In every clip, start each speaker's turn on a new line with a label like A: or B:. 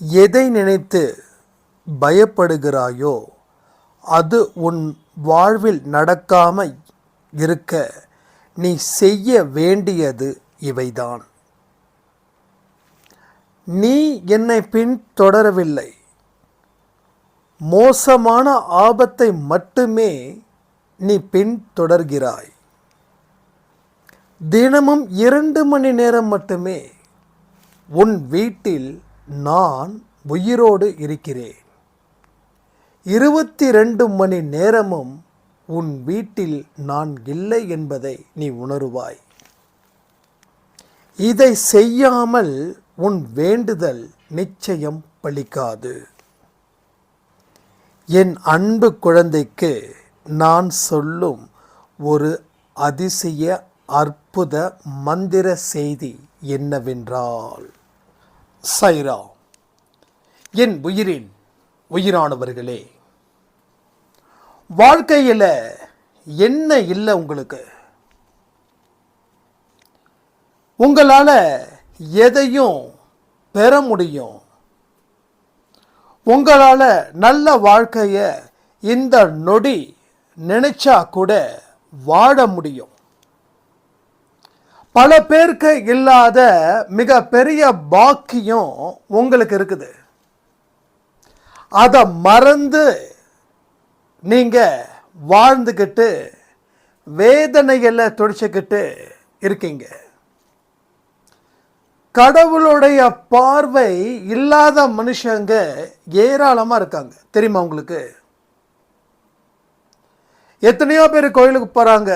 A: எதை நினைத்து பயப்படுகிறாயோ அது உன் வாழ்வில் நடக்காம இருக்க நீ செய்ய வேண்டியது இவைதான். நீ என்னை பின்தொடரவில்லை. மோசமான ஆபத்தை மட்டுமே நீ பின்தொடர்கிறாய். தினமும் இரண்டு மணி நேரம் மட்டுமே உன் வீட்டில் நான் உயிரோடு இருக்கிறேன். இருபத்தி ரெண்டு மணி நேரமும் உன் வீட்டில் நான் இல்லை என்பதை நீ உணருவாய். இதை செய்யாமல் உன் வேண்டுதல் நிச்சயம் பலிக்காது என் அன்பு குழந்தைக்கு நான் சொல்லும் ஒரு அதிசய அற்புத மந்திர செய்தி என்னவென்றால் சைரா என் உயிரின் உயிரானவர்களே வாழ்க்கையில் என்ன இல்லை உங்களுக்கு? உங்களால் எதையும் பெற முடியும். உங்களால் நல்ல வாழ்க்கையை இந்த நொடி நினைச்சா கூட வாழ முடியும். பல பேருக்கு இல்லாத மிக பெரிய பாக்கியம் உங்களுக்கு இருக்குது. அதை மறந்து நீங்கள் வாழ்ந்துக்கிட்டு வேதனைகளை துடிச்சுக்கிட்டு இருக்கீங்க. கடவுளுடைய பார்வை இல்லாத மனுஷங்க ஏராளமாக இருக்காங்க. தெரியுமா உங்களுக்கு? எத்தனையோ பேர் கோயிலுக்கு போகிறாங்க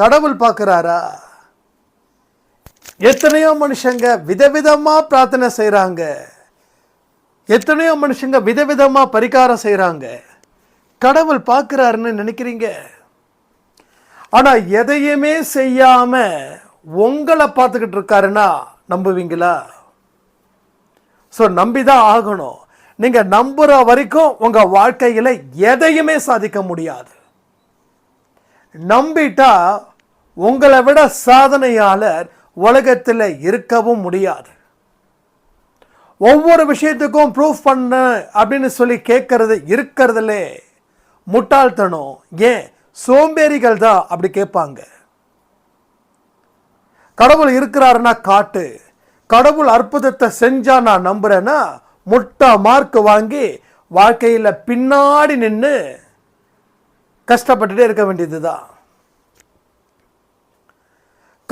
A: கடவுள் பார்க்குறாரா? எத்தனையோ மனுஷங்க விதவிதமா பிரார்த்தனை செய்கிறாங்க எத்தனையோ மனுஷங்க விதவிதமாக பரிகாரம் செய்கிறாங்க கடவுள் பார்க்குறாருன்னு நினைக்கிறீங்க? ஆனா எதையுமே செய்யாம உங்களை பார்த்துக்கிட்டு இருக்காருன்னா நம்புவீங்களா? ஸோ நம்பி தான் ஆகணும். நீங்கள் நம்புற வரைக்கும் உங்க வாழ்க்கையில் எதையுமே சாதிக்க முடியாது. நம்பிட்டா உங்களை விட சாதனையாளர் உலகத்தில் இருக்கவும் முடியாது. ஒவ்வொரு விஷயத்துக்கும் ப்ரூஃப் பண்ண அப்படின்னு சொல்லி கேட்கறது இருக்கிறதுலே முட்டாள்தனம். ஏன்? சோம்பேறிகள் தான் அப்படி கேட்பாங்க கடவுள் இருக்கிறாருன்னா காட்டு. கடவுள் அற்புதத்தை செஞ்சா நான் நம்புறேன்னா முட்டா மார்க் வாங்கி வாழ்க்கையில் பின்னாடி நின்று கஷ்டப்பட்டுட்டே இருக்க வேண்டியது தான்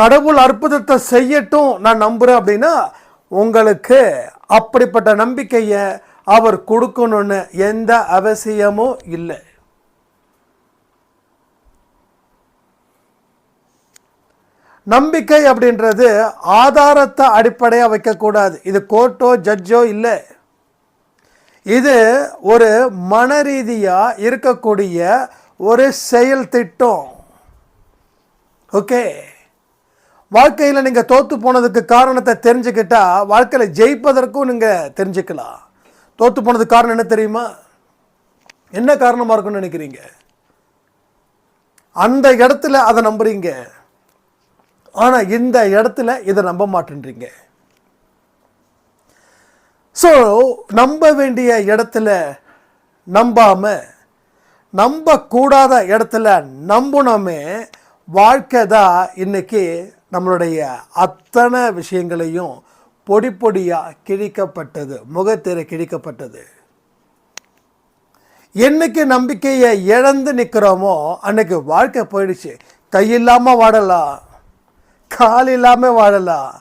A: கடவுள் அற்புதத்தை செய்யட்டும் நான் நம்புகிறேன் அப்படின்னா உங்களுக்கு அப்படிப்பட்ட நம்பிக்கையை அவர் கொடுக்கணும்னு எந்த அவசியமும் இல்லை. நம்பிக்கை அப்படின்றது ஆதாரத்தை அடிப்படையாக வைக்கக்கூடாது. இது கோர்ட்டோ ஜட்ஜோ இல்லை. இது ஒரு மன ரீதியாக இருக்கக்கூடிய ஒரு செயல் திட்டம். ஓகே? வாழ்க்கையில் நீங்கள் தோற்று போனதுக்கு காரணத்தை தெரிஞ்சுக்கிட்டா வாழ்க்கையில் ஜெயிப்பதற்கும் நீங்கள் தெரிஞ்சுக்கலாம். தோற்று போனதுக்கு காரணம் என்ன தெரியுமா? என்ன காரணமாக இருக்கும்னு நினைக்கிறீங்க? அந்த இடத்துல அதை நம்புறீங்க. ஆனால் இந்த இடத்துல இதை நம்ப மாட்டேன்றீங்க. ஸோ நம்ப வேண்டிய இடத்துல நம்பாமல் நம்பக்கூடாத இடத்துல நம்பணுமே வாழ்க்கை தான் இன்றைக்கி நம்மளுடைய அத்தனை விஷயங்களையும் பொடி பொடியாக கிழிக்கப்பட்டது முகத்திரை கிழிக்கப்பட்டது. என்னைக்கு நம்பிக்கையை இழந்து நிற்கிறோமோ அன்னைக்கு வாழ்க்கை போயிடுச்சு. கையில்லாமல் வாழலாம் கால் இல்லாமல் வாழலாம்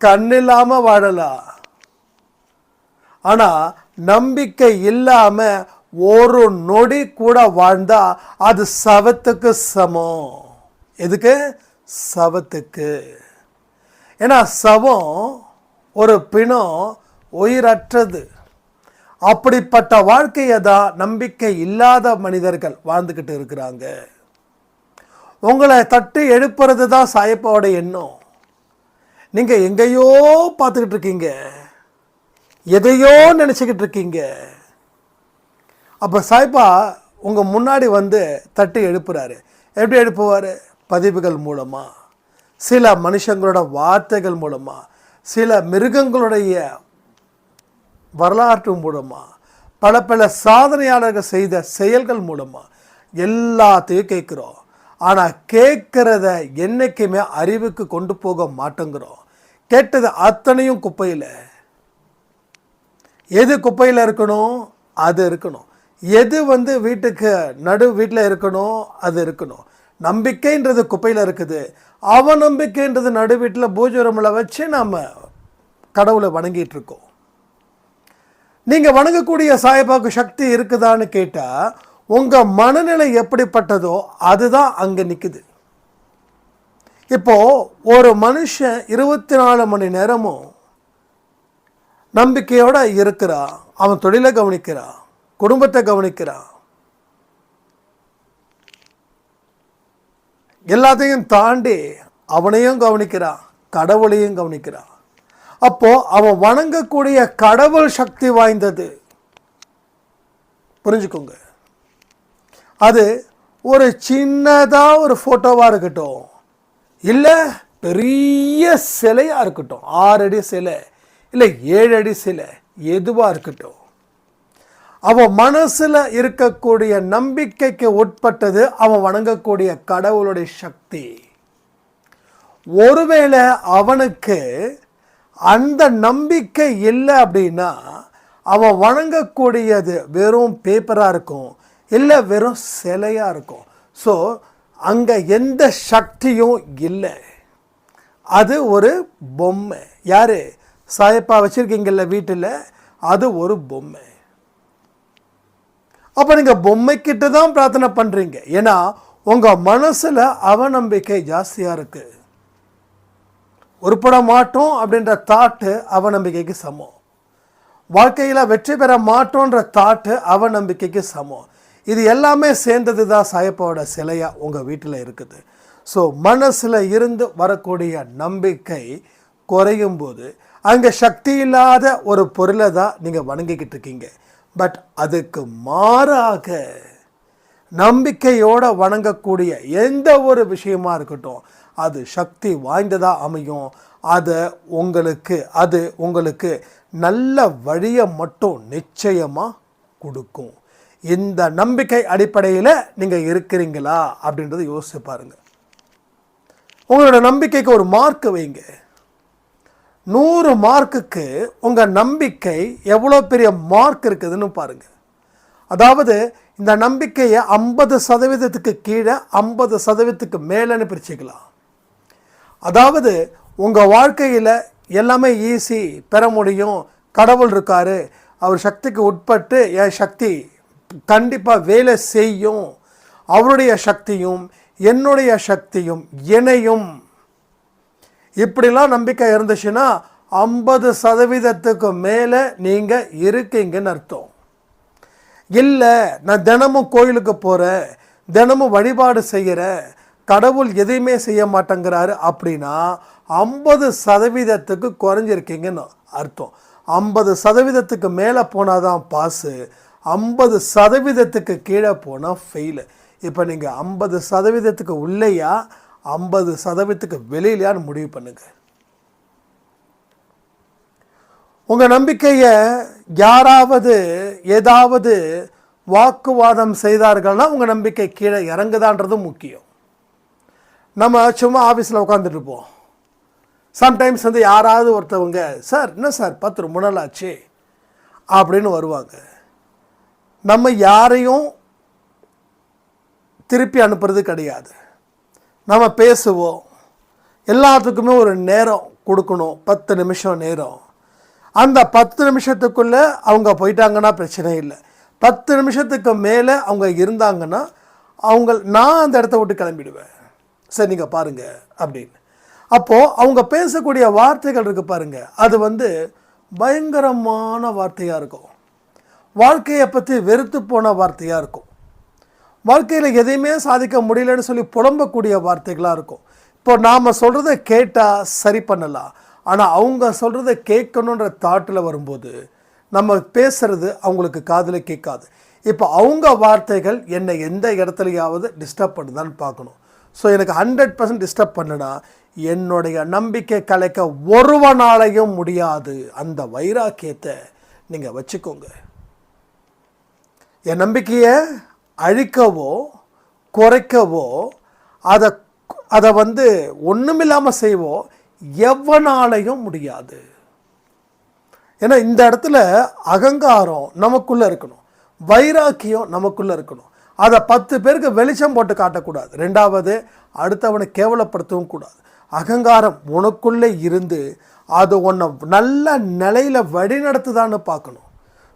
A: கண் இல்லாமல் வாழலாம். ஆனால் நம்பிக்கை இல்லாமல் ஒரு நொடி கூட வாழ்ந்தால் அது சவத்துக்கு சமம். எதுக்கு? சவத்துக்கு. ஏன்னா சவம் ஒரு பிணம் உயிரற்றது. அப்படிப்பட்ட வாழ்க்கையை தான் நம்பிக்கை இல்லாத மனிதர்கள் வாழ்ந்துக்கிட்டு இருக்கிறாங்க. உங்களை தட்டி எழுப்புறது தான் சாயப்பாவோட எண்ணம். நீங்கள் எங்கேயோ பார்த்துக்கிட்டு இருக்கீங்க. எதையோ நினச்சிக்கிட்டு இருக்கீங்க. அப்போ சாய்ப்பா உங்கள் முன்னாடி வந்து தட்டி எழுப்புறாரு. எப்படி எழுப்புவார்? பதிவுகள் மூலமாக சில மனுஷங்களோட வார்த்தைகள் மூலமாக சில மிருகங்களுடைய வரலாற்று மூலமாக பல பல சாதனையாளர்கள் செய்த செயல்கள் மூலமாக எல்லாத்தையும் கேட்குறோம். ஆனால் கேட்குறத என்றைக்குமே அறிவுக்கு கொண்டு போக மாட்டேங்கிறோம். கேட்டது அத்தனையும் குப்பையில். எது குப்பையில் இருக்கணும்? அது இருக்கணும். எது வந்து வீட்டுக்கு நடு வீட்டில் இருக்கணும்? அது இருக்கணும். நம்பிக்கைன்றது குப்பையில் இருக்குது. அவநம்பிக்கைன்றது நடு வீட்டில் பூஜை ரூமில் வச்சு நாம் கடவுளை வணங்கிட்டு இருக்கோம் நீங்கள் வணங்கக்கூடிய சாயப்பாக்கு சக்தி இருக்குதான்னு கேட்டால் உங்கள் மனநிலை எப்படிப்பட்டதோ அதுதான் அங்கே நிற்குது இப்போது ஒரு மனுஷன் இருபத்தி நாலு மணி நேரமும் நம்பிக்கையோடு இருக்கிறான். அவன் தொழிலை கவனிக்கிறான். குடும்பத்தை கவனிக்கிறான். எல்லாத்தையும் தாண்டி அவனையும் கவனிக்கிறான் கடவுளையும் கவனிக்கிறான் அப்போ அவன் வணங்கக்கூடிய கடவுள் சக்தி வாய்ந்தது. புரிஞ்சுக்கோங்க. அது ஒரு சின்னதாக ஒரு ஃபோட்டோவாக இருக்கட்டும். இல்லை பெரிய சிலையாக இருக்கட்டும். ஆறு அடி சிலை இல்லை ஏழு அடி சிலை எதுவாக இருக்கட்டும். அவன் மனசில் இருக்கக்கூடிய நம்பிக்கைக்கு உட்பட்டது அவன் வணங்கக்கூடிய கடவுளுடைய சக்தி. ஒருவேளை அவனுக்கு அந்த நம்பிக்கை இல்லை அப்படின்னா அவன் வணங்கக்கூடியது வெறும் பேப்பராக இருக்கும் இல்லை வெறும் சிலையாக இருக்கும். ஸோ அங்கே எந்த சக்தியும் இல்லை. அது ஒரு பொம்மை. யார்? சாயப்பா வச்சுருக்கீங்கல்ல வீட்டில்? அது ஒரு பொம்மை. அப்போ நீங்கள் பொம்மைக்கிட்ட தான் பிரார்த்தனை பண்ணுறீங்க ஏன்னா உங்கள் மனசில் அவநம்பிக்கை ஜாஸ்தியாக இருக்குது உருப்பட மாட்டோம் அப்படின்ற தாட்டு அவநம்பிக்கைக்கு சமம். வாழ்க்கையில் வெற்றி பெற மாட்டோன்ற தாட்டு அவநம்பிக்கைக்கு சமம். இது எல்லாமே சேர்ந்தது தான் சாயப்பாவோட சிலையாக உங்கள் வீட்டில் இருக்குது. ஸோ மனசில் இருந்து வரக்கூடிய நம்பிக்கை குறையும் போது அங்கே சக்தி இல்லாத ஒரு பொருளை தான் நீங்கள் வணங்கிக்கிட்டு இருக்கீங்க. பட் அதுக்கு மாறாக நம்பிக்கையோட வணங்கக்கூடிய எந்த ஒரு விஷயமா இருக்கட்டும் அது சக்தி வாய்ந்ததாக அமையும். அதை உங்களுக்கு அது உங்களுக்கு நல்ல வழியை மட்டும் நிச்சயமாக கொடுக்கும். இந்த நம்பிக்கை அடிப்படையில் நீங்கள் இருக்கிறீங்களா அப்படின்றத யோசிச்சு பாருங்கள் உங்களோட நம்பிக்கைக்கு ஒரு மார்க் வைங்க. நூறு மார்க்குக்கு உங்கள் நம்பிக்கை எவ்வளோ பெரிய மார்க் இருக்குதுன்னு பாருங்கள் அதாவது இந்த நம்பிக்கையை ஐம்பது சதவீதத்துக்கு கீழே ஐம்பது சதவீதத்துக்கு மேலேன்னு பிரிச்சுக்கலாம். அதாவது உங்கள் வாழ்க்கையில் எல்லாமே ஈஸி பெற முடியும் கடவுள் இருக்காரு அவர் சக்திக்கு உட்பட்டு என் சக்தி கண்டிப்பாக வேலை செய்யும். அவருடைய சக்தியும் என்னுடைய சக்தியும் இணையும். இப்படிலாம் நம்பிக்கை இருந்துச்சுன்னா ஐம்பது சதவீதத்துக்கு மேலே நீங்கள் இருக்கீங்கன்னு அர்த்தம். இல்லை நான் தினமும் கோயிலுக்கு போகிறேன் தினமும் வழிபாடு செய்கிறேன் கடவுள் எதையுமே செய்ய மாட்டேங்கிறாரு அப்படின்னா ஐம்பது சதவீதத்துக்கு குறைஞ்சிருக்கீங்கன்னு அர்த்தம். ஐம்பது சதவீதத்துக்கு மேலே போனால் தான் பாஸு ஐம்பது சதவீதத்துக்கு கீழே போனால் ஃபெயிலு இப்போ நீங்கள் ஐம்பது சதவீதத்துக்கு உள்ளேயா? ஐம்பது சதவீதத்துக்கு வெளியிலையான்னு முடிவு பண்ணுங்கள் உங்கள் நம்பிக்கையை யாராவது ஏதாவது வாக்குவாதம் செய்தார்கள்னா உங்கள் நம்பிக்கை கீழே இறங்குதான்றதும் முக்கியம். நம்ம சும்மா ஆஃபீஸில் உட்காந்துட்டு இருப்போம். சம்டைம்ஸ் வந்து யாராவது ஒருத்தவங்க சார் என்ன சார் பத்து ரொம்ப நாள் ஆச்சு அப்படின்னு வருவாங்க. நம்ம யாரையும் திருப்பி அனுப்புறது கிடையாது. நம்ம பேசுவோம். எல்லாத்துக்குமே ஒரு நேரம் கொடுக்கணும். பத்து நிமிஷம் நேரம். அந்த பத்து நிமிஷத்துக்குள்ளே அவங்க போயிட்டாங்கன்னா பிரச்சனை இல்லை. பத்து நிமிஷத்துக்கு மேலே அவங்க இருந்தாங்கன்னா அவங்க நான் அந்த இடத்த விட்டு கிளம்பிடுவேன். சரி நீங்கள் பாருங்கள் அப்படின்னு. அப்போது அவங்க பேசக்கூடிய வார்த்தைகள் இருக்குது பாருங்கள் அது வந்து பயங்கரமான வார்த்தையாக இருக்கும். வாழ்க்கையை பற்றி வெறுத்து போன வார்த்தையாக இருக்கும். வாழ்க்கையில் எதையுமே சாதிக்க முடியலன்னு சொல்லி புலம்பக்கூடிய வார்த்தைகளாக இருக்கும். இப்போ நாம் சொல்கிறத கேட்டால் சரி பண்ணலாம். ஆனால் அவங்க சொல்கிறத கேட்கணுன்ற தாட்டில் வரும்போது நம்ம பேசுகிறது அவங்களுக்கு காதில் கேட்காது. இப்போ அவங்க வார்த்தைகள் என்னை எந்த இடத்துலையாவது டிஸ்டர்ப் பண்ணுதான்னு பார்க்கணும். ஸோ எனக்கு ஹண்ட்ரட் பர்சன்ட் டிஸ்டர்ப் பண்ணுனா என்னுடைய நம்பிக்கை கலைக்க ஒருவனாலையும் முடியாது. அந்த வைராக்கியத்தை நீங்கள் வச்சுக்கோங்க. என் நம்பிக்கையை அழிக்கவோ குறைக்கவோ அதை அதை வந்து ஒன்றுமில்லாமல் செய்வோ எவனாலையும் முடியாது. ஏன்னா இந்த இடத்துல அகங்காரம் நமக்குள்ளே இருக்கணும். வைராக்கியம் நமக்குள்ளே இருக்கணும். அதை பத்து பேருக்கு வெளிச்சம் போட்டு காட்டக்கூடாது. ரெண்டாவது அடுத்தவனை கேவலப்படுத்தவும் கூடாது. அகங்காரம் உனக்குள்ளே இருந்து அது உன்னை நல்ல நிலையில் வழிநடத்துதான்னு பார்க்கணும்.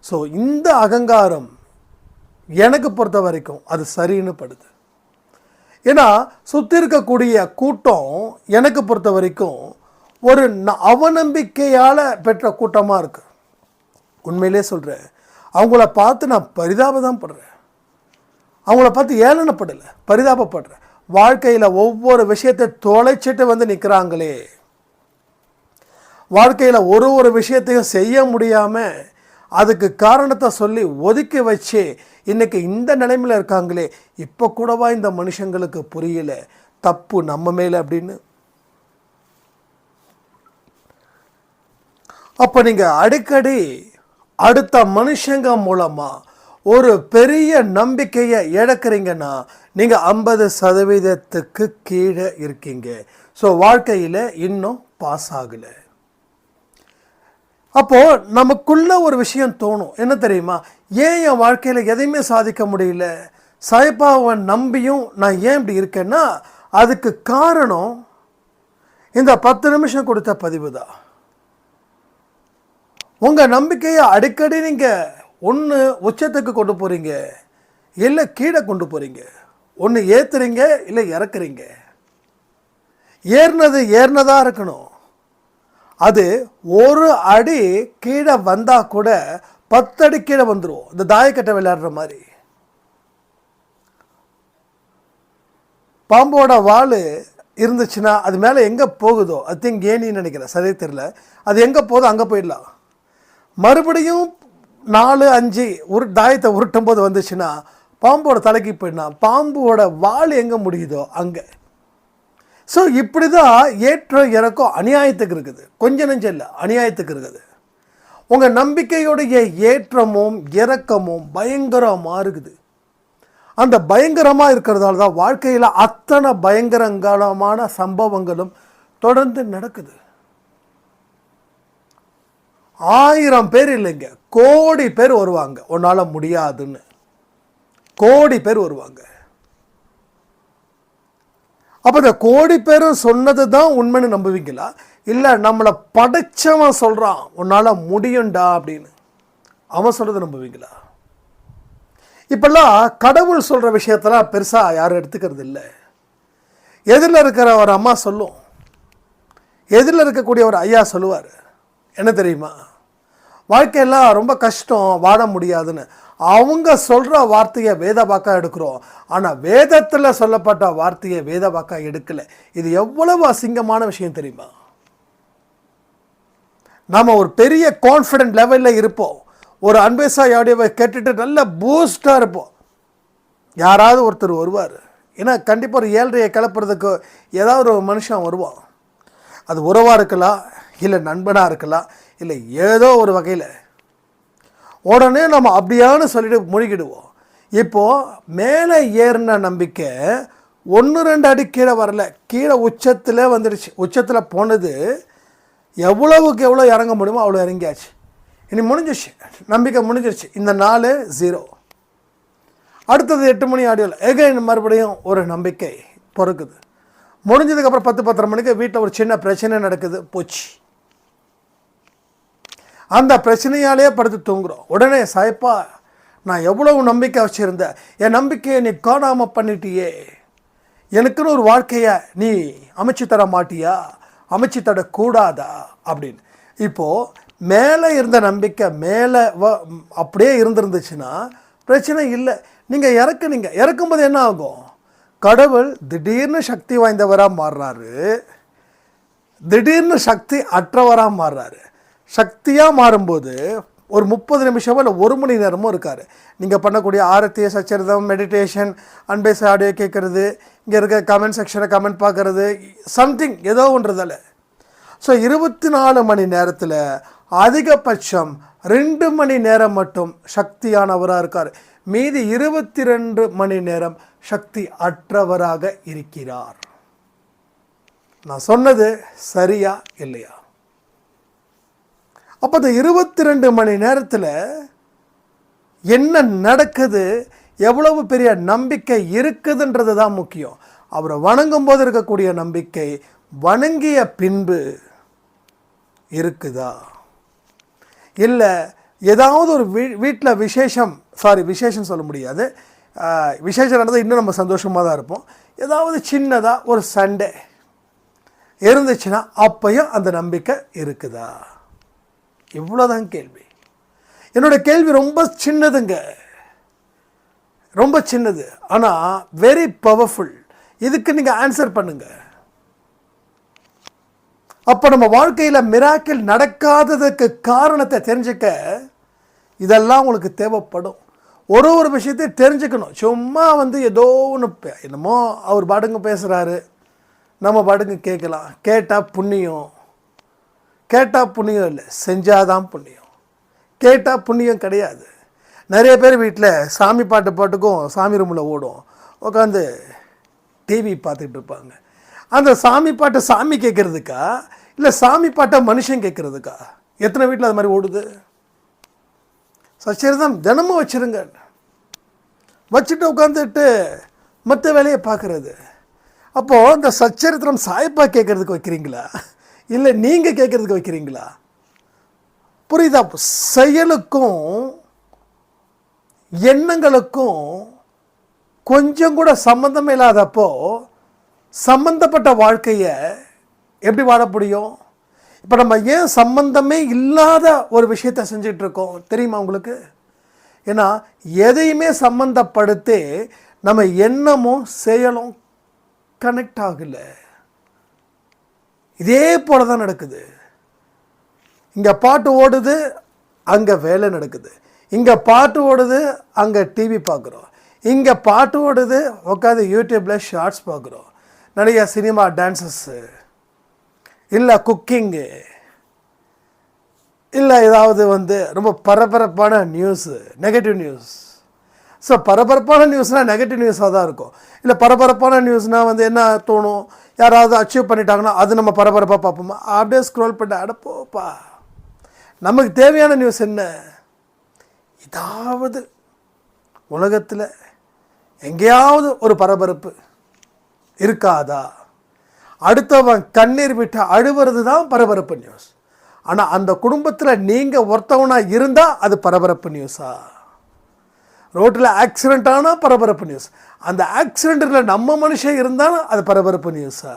A: ஸோ இந்த அகங்காரம் எனக்கு பொறுத்த வரைக்கும் அது சரின்னு படுது. ஏன்னா சுற்றி இருக்கக்கூடிய கூட்டம் எனக்கு பொறுத்த வரைக்கும் ஒரு ந- அவநம்பிக்கையால் பெற்ற கூட்டமாக இருக்குது உண்மையிலே சொல்கிறேன் அவங்கள பார்த்து நான் பரிதாபம் படுறேன் அவங்கள பார்த்து ஏளனப்படலை பரிதாபப்படுறேன். வாழ்க்கையில் ஒவ்வொரு விஷயத்தை தொலைச்சிட்டு வந்து நிற்கிறாங்களே வாழ்க்கையில் ஒரு ஒரு விஷயத்தையும் செய்ய முடியாமல் அதுக்கு காரணத்தை சொல்லி ஒதுக்கி வச்சு இன்னைக்கு இந்த நிலைமையில் இருக்காங்களே இப்போ கூடவா இந்த மனுஷங்களுக்கு புரியல? தப்பு நம்ம மேலே அப்படின்னு. அப்போ நீங்கள் அடிக்கடி அடுத்த மனுஷங்க மூலமாக ஒரு பெரிய நம்பிக்கையை இழக்கிறீங்கன்னா நீங்கள் ஐம்பது சதவீதத்துக்கு கீழே இருக்கீங்க. ஸோ வாழ்க்கையில் இன்னும் பாஸ் ஆகலை. அப்போது நமக்குள்ள ஒரு விஷயம் தோணும். என்ன தெரியுமா? ஏன் என் வாழ்க்கையில் எதையுமே சாதிக்க முடியல? சாய்பாவை நம்பியும் நான் ஏன் இப்படி இருக்கேன்னா அதுக்கு காரணம் இந்த பத்து நிமிஷம் கொடுத்த பதிவு தான். உங்கள் நம்பிக்கையை அடிக்கடி நீங்கள் ஒன்று உச்சத்துக்கு கொண்டு போகிறீங்க இல்லை கீழே கொண்டு போகிறீங்க ஒன்று ஏற்றுறீங்க இல்லை இறக்குறீங்க. ஏறினது ஏறினதாக இருக்கணும். அது ஒரு அடி கீழே வந்தால் கூட பத்து அடி கீழே வந்துடும் இந்த தாயக்கட்டை விளையாடுற மாதிரி. பாம்போட வால் இருந்துச்சுன்னா அது மேலே எங்கே போகுதோ? அது திங்க் ஏனின்னு நினைக்கிறேன். சரியே தெரியல. அது எங்கே போதோ அங்கே போயிடலாம். மறுபடியும் நாலு அஞ்சு உரு தாயத்தை உருட்டும் போது வந்துச்சுன்னா பாம்போட தலைக்கு போயிடலாம். பாம்போட வால் எங்கே முடியுதோ? அங்கே. ஸோ இப்படி தான் ஏற்றம் இறக்கம் அநியாயத்துக்கு இருக்குது. கொஞ்ச நெஞ்சம் இல்லை அநியாயத்துக்கு இருக்குது. உங்கள் நம்பிக்கையுடைய ஏற்றமும் இறக்கமும் பயங்கரமாக இருக்குது அந்த பயங்கரமாக இருக்கிறதால தான் வாழ்க்கையில் அத்தனை பயங்கரங்கரமான சம்பவங்களும் தொடர்ந்து நடக்குது. ஆயிரம் பேர் இல்லைங்க கோடி பேர் வருவாங்க. உன்னால் முடியாதுன்னு. கோடி பேர் வருவாங்க. அப்போ இந்த கோடி பேரும் சொன்னது தான் உண்மைன்னு நம்புவீங்களா? இல்லை நம்மளை படைச்சவன் சொல்கிறான் உன்னால் முடியும்டா அப்படின்னு. அவன் சொல்கிறத நம்புவீங்களா? இப்பெல்லாம் கடவுள் சொல்கிற விஷயத்தெல்லாம் பெருசாக யாரும் எடுத்துக்கிறது இல்லை. எதிரில் இருக்கிற ஒரு அம்மா சொல்லும். எதிரில் இருக்கக்கூடிய ஒரு ஐயா சொல்லுவார். என்ன தெரியுமா? வாழ்க்கையெல்லாம் ரொம்ப கஷ்டம் வாழ முடியாதுன்னு. அவங்க சொல்கிற வார்த்தையை வேத வாக்கா எடுக்கிறோம். ஆனால் வேதத்தில் சொல்லப்பட்ட வார்த்தையை வேத வாக்கா எடுக்கலை. இது எவ்வளவு அசிங்கமான விஷயம் தெரியுமா? நாம் ஒரு பெரிய கான்ஃபிடென்ட் லெவலில் இருப்போம். ஒரு அன்பேசா ஆடியோவை கேட்டுட்டு நல்ல பூஸ்டாக இருப்போம். யாராவது ஒருத்தர் வருவார். ஏன்னா கண்டிப்பாக ஒரு ஏழ்றையை கிளப்புறதுக்கு ஏதாவது ஒரு மனுஷன் வருவான். அது உறவாக இருக்கலாம் இல்லை நண்பனாக இருக்கலாம் இல்லை ஏதோ ஒரு வகையில் உடனே நம்ம அப்படியான்னு சொல்லிட்டு முழுகிடுவோம். இப்போது மேலே ஏறின நம்பிக்கை ஒன்று ரெண்டு அடி கீழே வரல. கீழே உச்சத்தில் வந்துடுச்சு. உச்சத்தில் போனது எவ்வளவுக்கு எவ்வளோ இறங்க முடியுமோ அவ்வளோ இறங்கியாச்சு. இனி முடிஞ்சிச்சு நம்பிக்கை முடிஞ்சிருச்சு. இந்த நாலு ஜீரோ அடுத்தது எட்டு மணி ஆடியோவில் எகைன் மறுபடியும் ஒரு நம்பிக்கை பிறக்குது. முடிஞ்சதுக்கப்புறம் பத்து பத்தரை மணிக்கு வீட்டில் ஒரு சின்ன பிரச்சனை நடக்குது. போச்சு. அந்த பிரச்சனையாலேயே படுத்து தூங்குறோம். உடனே சாய்ப்பா நான் எவ்வளவு நம்பிக்கை வச்சுருந்தேன் என் நம்பிக்கையை நீ காணாமல் பண்ணிட்டியே. எனக்குன்னு ஒரு வாழ்க்கையை நீ அமைச்சு தர மாட்டியா? அமைச்சு தரக்கூடாதா? அப்படின்னு. இப்போது மேலே இருந்த நம்பிக்கை மேலே வ அப்படியே இருந்திருந்துச்சுன்னா பிரச்சனை இல்லை. நீங்கள் இறக்குனீங்க. இறக்கும்போது என்ன ஆகும்? கடவுள் திடீர்னு சக்தி வாய்ந்தவராக மாறுறாரு. திடீர்னு சக்தி அற்றவராக மாறுறாரு. சக்தியாக மாறும்போது ஒரு முப்பது நிமிஷமோ இல்லை ஒரு மணி நேரமும் இருக்கார். நீங்கள் பண்ணக்கூடிய ஆரத்திய சச்சரிதம் மெடிடேஷன் அன்பேச ஆடியோ கேட்குறது இங்கே இருக்க கமெண்ட் செக்ஷனை கமெண்ட் பார்க்குறது சம்திங் ஏதோ ஒன்றதால. ஸோ இருபத்தி நாலு மணி நேரத்தில் அதிகபட்சம் ரெண்டு மணி நேரம் மட்டும் சக்தியானவராக இருக்கார். மீதி இருபத்தி ரெண்டு மணி நேரம் சக்தி அற்றவராக இருக்கிறார். நான் சொன்னது சரியா இல்லையா? அப்போ இந்த இருபத்தி ரெண்டு மணி நேரத்தில் என்ன நடக்குது எவ்வளவு பெரிய நம்பிக்கை இருக்குதுன்றது தான் முக்கியம். அவரை வணங்கும் போது இருக்கக்கூடிய நம்பிக்கை வணங்கிய பின்பு இருக்குதா? இல்லை ஏதாவது ஒரு வீ வீட்டில் விசேஷம் சாரி விசேஷம் சொல்ல முடியாது. விசேஷம் நடந்தால் இன்னும் நம்ம சந்தோஷமாக தான் இருப்போம். ஏதாவது சின்னதாக ஒரு சண்டே இருந்துச்சுன்னா அப்பையும் அந்த நம்பிக்கை இருக்குதா? இவ்வளோதான் கேள்வி. என்னோட கேள்வி ரொம்ப சின்னதுங்க. ரொம்ப சின்னது. ஆனால் வெரி பவர்ஃபுல் இதுக்கு நீங்கள் ஆன்சர் பண்ணுங்க. அப்போ நம்ம வாழ்க்கையில் மிராக்கிள் நடக்காததுக்கு காரணத்தை தெரிஞ்சுக்க இதெல்லாம் உங்களுக்கு தேவைப்படும். ஒரு ஒரு விஷயத்தையும் தெரிஞ்சுக்கணும். சும்மா வந்து ஏதோ ஒன்று என்னமோ அவர் பாடுங்க பேசுகிறாரு நம்ம பாடுங்க கேட்கலாம். கேட்டால் புண்ணியம். கேட்டால் புண்ணியம் இல்லை செஞ்சாதான் புண்ணியம். கேட்டால் புண்ணியம் கிடையாது. நிறைய பேர் வீட்டில் சாமி பாட்டு பாட்டுக்கும் சாமி ரூமில் ஓடும். உட்காந்து டிவி பார்த்துக்கிட்டு இருப்பாங்க. அந்த சாமி பாட்டை சாமி கேட்குறதுக்கா? இல்லை சாமி பாட்டை மனுஷன் கேட்குறதுக்கா? எத்தனை வீட்டில் அது மாதிரி ஓடுது? சச்சரிதம் தினமும் வச்சிருங்க. வச்சுட்டு உட்காந்துட்டு மற்ற வேலையை பார்க்குறது. அப்போது இந்த சச்சரித்திரம் சாய்ப்பா கேட்குறதுக்கு வைக்கிறீங்களா? இல்லை நீங்கள் கேட்குறதுக்கு வைக்கிறீங்களா? புரியுதா? செயலுக்கும் எண்ணங்களுக்கும் கொஞ்சம் கூட சம்மந்தம் இல்லாதப்போ சம்பந்தப்பட்ட வாழ்க்கையை எப்படி வாழ முடியும்? இப்போ நம்ம ஏன் சம்பந்தமே இல்லாத ஒரு விஷயத்தை செஞ்சுட்டு இருக்கோம் தெரியுமா உங்களுக்கு? ஏன்னா எதையுமே சம்மந்தப்படுத்தி நம்ம எண்ணமும் செயலும் கனெக்ட் ஆகலை. இதே போல தான் நடக்குது. இங்கே பாட்டு ஓடுது அங்கே வேலை நடக்குது. இங்கே பாட்டு ஓடுது அங்கே டிவி பார்க்குறோம் இங்கே பாட்டு ஓடுது உட்காந்து யூடியூப்பில் ஷார்ட்ஸ் பார்க்குறோம் நிறைய சினிமா டான்ஸஸ்ஸு இல்லை குக்கிங்கு இல்லை ஏதாவது வந்து ரொம்ப பரபரப்பான நியூஸு நெகட்டிவ் நியூஸ் ஸோ பரபரப்பான நியூஸ்னால் நெகட்டிவ் நியூஸாக தான் இருக்கும். இல்லை பரபரப்பான நியூஸ்னால் வந்து என்ன தோணும்? யாராவது அச்சீவ் பண்ணிட்டாங்கன்னா அது நம்ம பரபரப்பாக பார்ப்போமா? அப்படியே ஸ்க்ரோல் பண்ண அடப்போப்பா நமக்கு தேவையான நியூஸ் என்ன? ஏதாவது உலகத்தில் எங்கேயாவது ஒரு பரபரப்பு இருக்காதா? அடுத்தவன் கண்ணீர் விட்டு அழுவுறது தான் பரபரப்பு நியூஸ் ஆனால் அந்த குடும்பத்தில் நீங்கள் ஒருத்தவனாக இருந்தால் அது பரபரப்பு நியூஸா ரோட்டில் ஆக்சிடெண்ட் ஆனால் பரபரப்பு நியூஸ் அந்த ஆக்சிடெண்ட்டில் நம்ம மனுஷன் இருந்தாலும் அது பரபரப்பு நியூஸா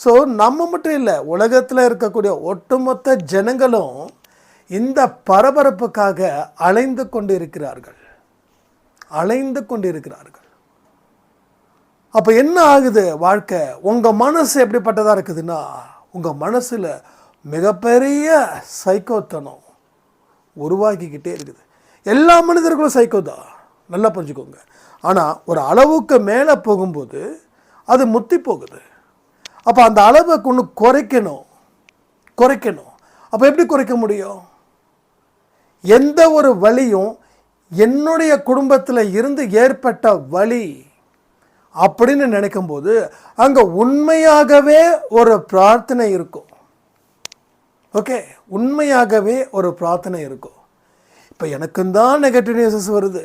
A: ஸோ நம்ம மட்டும் இல்லை உலகத்தில் இருக்கக்கூடிய ஒட்டுமொத்த ஜனங்களும் இந்த பரபரப்புக்காக அலைந்து கொண்டு இருக்கிறார்கள் அலைந்து கொண்டு இருக்கிறார்கள் அப்போ என்ன ஆகுது வாழ்க்கை? உங்கள் மனசு எப்படிப்பட்டதாக இருக்குதுன்னா உங்கள் மனசில் மிகப்பெரிய சைக்கோத்தனம் உருவாக்கிக்கிட்டே இருக்குது. எல்லா மனிதர்களும் சைக்கோ தான். நல்லா புரிஞ்சுக்கோங்க. ஆனால் ஒரு அளவுக்கு மேலே போகும்போது அது முத்தி போகுது. அப்போ அந்த அளவை கொண்டு குறைக்கணும். குறைக்கணும். அப்போ எப்படி குறைக்க முடியும்? எந்த ஒரு வழியும் என்னுடைய குடும்பத்தில் இருந்து ஏற்பட்ட வழி அப்படின்னு நினைக்கும்போது அங்கே உண்மையாகவே ஒரு பிரார்த்தனை இருக்கும். ஓகே? உண்மையாகவே ஒரு பிரார்த்தனை இருக்கும். இப்போ எனக்கும் தான் நெகட்டிவ் நியூஸஸ் வருது.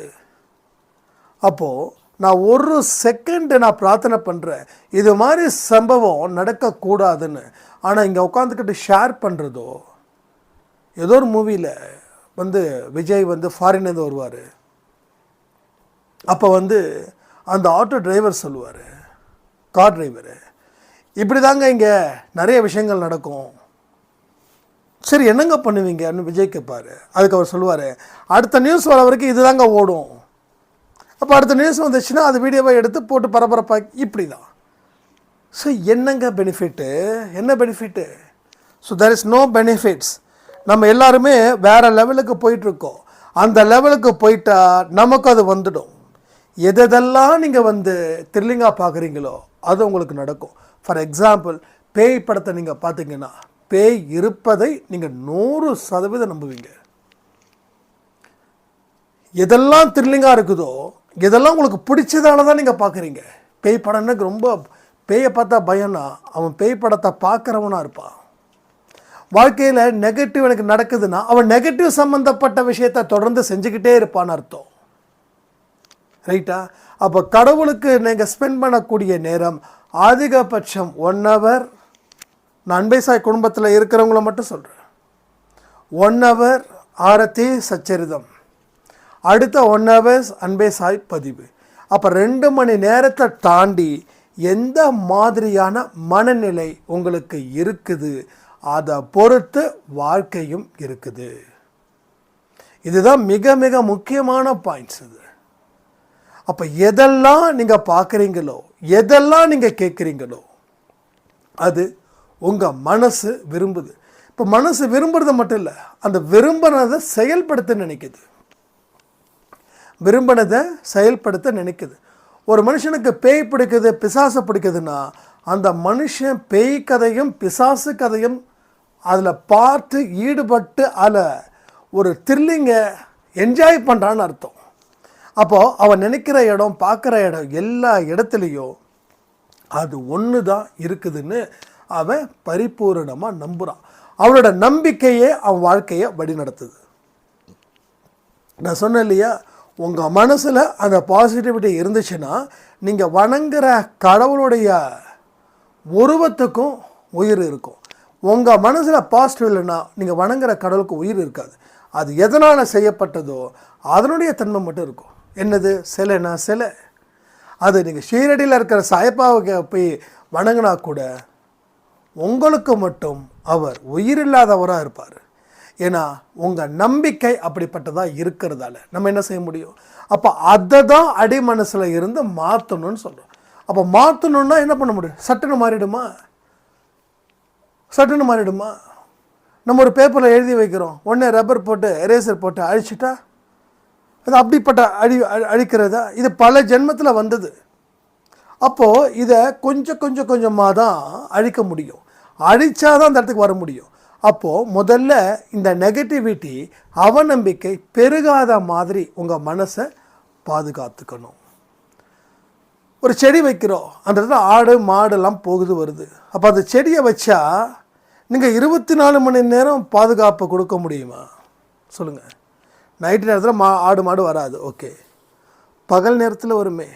A: அப்போது நான் ஒரு செகண்டு நான் பிரார்த்தனை பண்ணுறேன் இது மாதிரி சம்பவம் நடக்கக்கூடாதுன்னு. ஆனால் இங்கே உட்காந்துக்கிட்டு ஷேர் பண்ணுறதோ ஏதோ ஒரு மூவியில் வந்து விஜய் வந்து ஃபாரின்லேருந்து வருவார். அப்போ வந்து அந்த ஆட்டோ டிரைவர் சொல்லுவார் கார் டிரைவர் இப்படி தாங்க இங்கே நிறைய விஷயங்கள் நடக்கும். சரி என்னங்க பண்ணுவீங்கன்னு விஜய் கேட்பார் அதுக்கு அவர் சொல்லுவார் அடுத்த நியூஸ் வர வரைக்கும் இதுதாங்க ஓடும். அப்போ அடுத்த நியூஸ் வந்துச்சுன்னா அது வீடியோவை எடுத்து போட்டு பரபரப்பாக இப்படி தான் ஸோ என்னங்க பெனிஃபிட்டு என்ன benefit so there is no benefits நம்ம எல்லாருமே வேறு லெவலுக்கு போயிட்டுருக்கோம். அந்த லெவலுக்கு போயிட்டா நமக்கு அது வந்துடும். எதெல்லாம் நீங்கள் வந்து த்ரில்லிங்காக பார்க்குறீங்களோ அது உங்களுக்கு நடக்கும். ஃபார் எக்ஸாம்பிள் பேய் படத்தை நீங்கள் பார்த்தீங்கன்னா பேய் இருப்பதை நீங்கள் நூறு சதவீதம் நம்புவீங்க. எதெல்லாம் த்ரில்லிங்காக இருக்குதோ இதெல்லாம் உங்களுக்கு பிடிச்சதால தான் நீங்கள் பார்க்குறீங்க பேய் படம்னா ரொம்ப பேயை பார்த்தா பயம்னா அவன் பேய் படத்தை பார்க்குறவனாக இருப்பான். வாழ்க்கையில் நெகட்டிவ் எனக்கு நடக்குதுன்னா அவன் நெகட்டிவ் சம்மந்தப்பட்ட விஷயத்தை தொடர்ந்து செஞ்சுக்கிட்டே இருப்பான்னு அர்த்தம். ரைட்டா அப்போ கடவுளுக்கு நீங்கள் ஸ்பெண்ட் பண்ணக்கூடிய நேரம் அதிகபட்சம் ஒன் ஹவர் நான் அன்பை குடும்பத்தில் இருக்கிறவங்கள மட்டும் சொல்கிறேன் ஒன் ஹவர் ஆரத்தி சச்சரிதம். அடுத்த ஒன் ஹவர்ஸ் அன்பே சாய் பதிவு. அப்போ ரெண்டு மணி நேரத்தை தாண்டி எந்த மாதிரியான மனநிலை உங்களுக்கு இருக்குது? அதை பொறுத்து வாழ்க்கையும் இருக்குது. இதுதான் மிக மிக முக்கியமான பாயிண்ட்ஸ் இது. அப்போ எதெல்லாம் நீங்கள் பார்க்குறீங்களோ எதெல்லாம் நீங்கள் கேட்குறீங்களோ அது உங்கள் மனசு விரும்புது. இப்போ மனசு விரும்புறது மட்டும் இல்லை அந்த விரும்பினதை செயல்படுத்த நினைக்குது. விரும்பினதை செயல்படுத்த நினைக்குது. ஒரு மனுஷனுக்கு பேய் பிடிக்குது பிசாசு பிடிக்குதுன்னா அந்த மனுஷன் பேய் கதையும் பிசாசு கதையும் அதில் பார்த்து ஈடுபட்டு அதில் ஒரு த்ரில்லிங்கை என்ஜாய் பண்ணுறான்னு அர்த்தம். அப்போது அவன் நினைக்கிற இடம் பார்க்குற இடம் எல்லா இடத்துலையும் அது ஒன்று தான் இருக்குதுன்னு அவன் பரிபூரணமாக நம்புகிறான் அவனோட நம்பிக்கையே அவன் வாழ்க்கையை வழிநடத்துது. நான் சொன்னேன் இல்லையா? உங்கள் மனசில் அந்த பாசிட்டிவிட்டி இருந்துச்சுன்னா நீங்கள் வணங்குற கடவுளுடைய உருவத்துக்கும் உயிர் இருக்கும். உங்கள் மனசில் பாசிட்டிவ் இல்லைன்னா நீங்கள் வணங்குற கடவுளுக்கு உயிர் இருக்காது. அது எதனால் செய்யப்பட்டதோ அதனுடைய தன்மை மட்டும் இருக்கும். என்னது? சிலைனா சிலை. அது நீங்கள் ஷீரடியில் இருக்கிற சாயப்பாவுக்கு போய் வணங்கினா கூட உங்களுக்கு மட்டும் அவர் உயிரில்லாதவராக இருப்பார். ஏன்னா உங்கள் நம்பிக்கை அப்படிப்பட்டதாக இருக்கிறதால. நம்ம என்ன செய்ய முடியும்? அப்போ அதை தான் அடி மனசில் இருந்து மாற்றணும்னு சொல்கிறோம் அப்போ மாற்றணுன்னா என்ன பண்ண முடியும்? சட்டுன்னு மாறிடுமா? சட்டுன்னு மாறிடுமா? நம்ம ஒரு பேப்பரில் எழுதி வைக்கிறோம். உடனே ரப்பர் போட்டு எரேசர் போட்டு அழிச்சிட்டா? அது அப்படிப்பட்ட அழி அழிக்கிறதா? இது பல ஜென்மத்தில் வந்தது. அப்போது இதை கொஞ்சம் கொஞ்சம் கொஞ்சமாக தான் அழிக்க முடியும். அழிச்சாதான் அந்த இடத்துக்கு வர முடியும். அப்போது முதல்ல இந்த நெகட்டிவிட்டி அவநம்பிக்கை பெருகாத மாதிரி உங்கள் மனசை பாதுகாத்துக்கணும். ஒரு செடி வைக்கிறோம் அந்த இடத்துல ஆடு மாடெல்லாம் போகுது வருது. அப்போ அந்த செடியை வச்சா நீங்கள் இருபத்தி நாலு மணி நேரம் பாதுகாப்பு கொடுக்க முடியுமா? சொல்லுங்கள் நைட்டு நேரத்தில் மா ஆடு மாடு வராது. ஓகே. பகல் நேரத்தில் வருமே.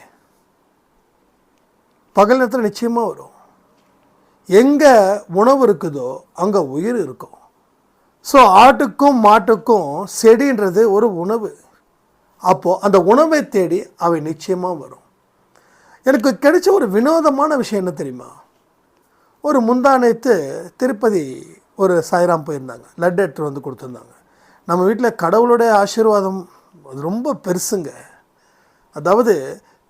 A: பகல் நேரத்தில் நிச்சயமாக வரும். எங்கே உணவு இருக்குதோ அங்கே உயிர் இருக்கும். ஸோ ஆட்டுக்கும் மாட்டுக்கும் செடின்றது ஒரு உணவு. அப்போது அந்த உணவை தேடி அவை நிச்சயமாக வரும். எனக்கு கிடைச்ச ஒரு வினோதமான விஷயம் என்ன தெரியுமா? ஒரு முந்தானைத்து திருப்பதி ஒரு சாய்ராம் போயிருந்தாங்க. லட்டு எடுத்துட்டு வந்து கொடுத்துருந்தாங்க. நம்ம வீட்டில் கடவுளுடைய ஆசீர்வாதம் அது ரொம்ப பெருசுங்க. அதாவது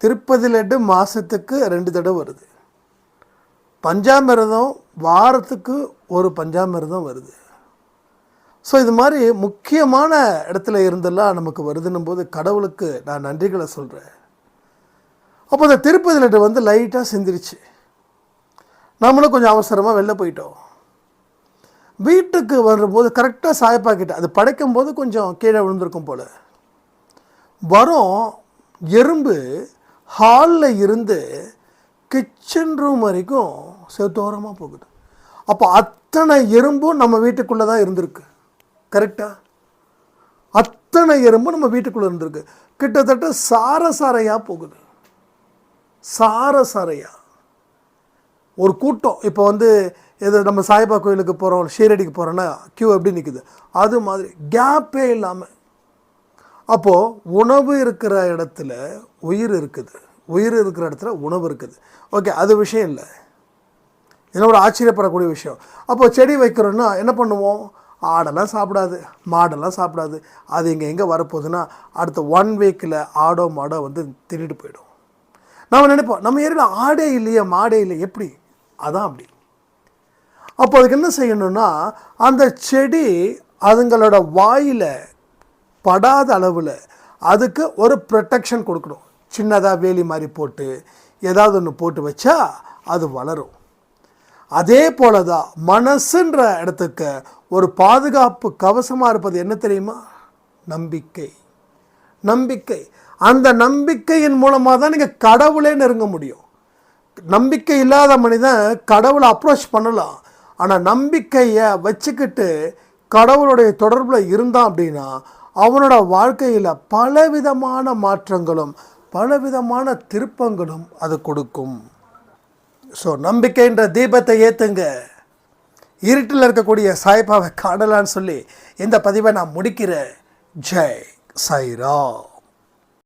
A: திருப்பதி லட்டு மாதத்துக்கு ரெண்டு தடவை வருது. பஞ்சாமிரதம் வாரத்துக்கு ஒரு பஞ்சாமிரதம் வருது. ஸோ இது மாதிரி முக்கியமான இடத்துல இருந்தெல்லாம் நமக்கு வருதுன்னும் போது கடவுளுக்கு நான் நன்றிகளை சொல்கிறேன் அப்போ அந்த திருப்பதி லட்டு வந்து லைட்டாக சிந்திருச்சு. நம்மளும் கொஞ்சம் அவசரமாக வெளில போயிட்டோம். வீட்டுக்கு வரும்போது கரெக்டாக சாய்ப்பாக்கிட்ட அது படைக்கும் போது கொஞ்சம் கீழே விழுந்திருக்கும் போல். வரும் எறும்பு ஹாலில் இருந்து கிச்சன் ரூம் வரைக்கும் செத்தோரமாக போகுது. அப்போ அத்தனை எறும்பும் நம்ம வீட்டுக்குள்ளே தான் இருந்திருக்கு. கரெக்டாக அத்தனை எறும்பும் நம்ம வீட்டுக்குள்ளே இருந்திருக்கு. கிட்டத்தட்ட சார சாரையாக போகுது. சார சாரையாக ஒரு கூட்டம். இப்போ வந்து எது நம்ம சாய்பா கோயிலுக்கு போகிறோம் ஷீரடிக்கு போகிறோன்னா கியூ எப்படி நிற்குது அது மாதிரி. கேப்பே இல்லாமல் அப்போது உணவு இருக்கிற இடத்துல உயிர் இருக்குது. உயிர் இருக்கிற இடத்துல உணவு இருக்குது. ஓகே அது விஷயம் இல்லை. என்ன ஒரு ஆச்சரியப்படக்கூடிய விஷயம். அப்போ செடி வைக்கிறோன்னா என்ன பண்ணுவோம்? ஆடெல்லாம் சாப்பிடாது. மாடெல்லாம் சாப்பிடாது. அது இங்கே எங்கே வரப்போகுதுன்னா அடுத்த ஒன் வீக்கில் ஆடோ மாடோ வந்து தின்னுட்டு போயிடும். நம்ம நினைப்போம் நம்ம ஏரியில் ஆடே இல்லையே மாடே இல்லை எப்படி? அதான் அப்படி. அப்போ அதுக்கு என்ன செய்யணும்னா அந்த செடி அதுங்களோட வாயில் படாத அளவில் அதுக்கு ஒரு ப்ரொட்டெக்ஷன் கொடுக்கணும். சின்னதாக வேலி மாதிரி போட்டு ஏதாவது ஒன்று போட்டு வச்சா அது வளரும். அதே போல தான் மனசுன்ற இடத்துக்கு ஒரு பாதுகாப்பு கவசமாக இருப்பது என்ன தெரியுமா? நம்பிக்கை. நம்பிக்கை. அந்த நம்பிக்கையின் மூலமாக தான் நீங்கள் கடவுளே நெருங்க முடியும். நம்பிக்கை இல்லாத மனிதன் கடவுளை அப்ரோச் பண்ணலாம். ஆனால் நம்பிக்கையை வச்சுக்கிட்டு கடவுளுடைய தொடர்பில் இருந்தான் அப்படின்னா அவனோட வாழ்க்கையில் பலவிதமான மாற்றங்களும் பலவிதமான திருப்பங்களும் அது கொடுக்கும். ஸோ நம்பிக்கைன்ற தீபத்தை ஏற்றுங்க இருட்டில் இருக்கக்கூடிய சாய்பாவை காணலான்னு சொல்லி இந்த பதிவை நான் முடிக்கிறேன். ஜெய் சாய்ரா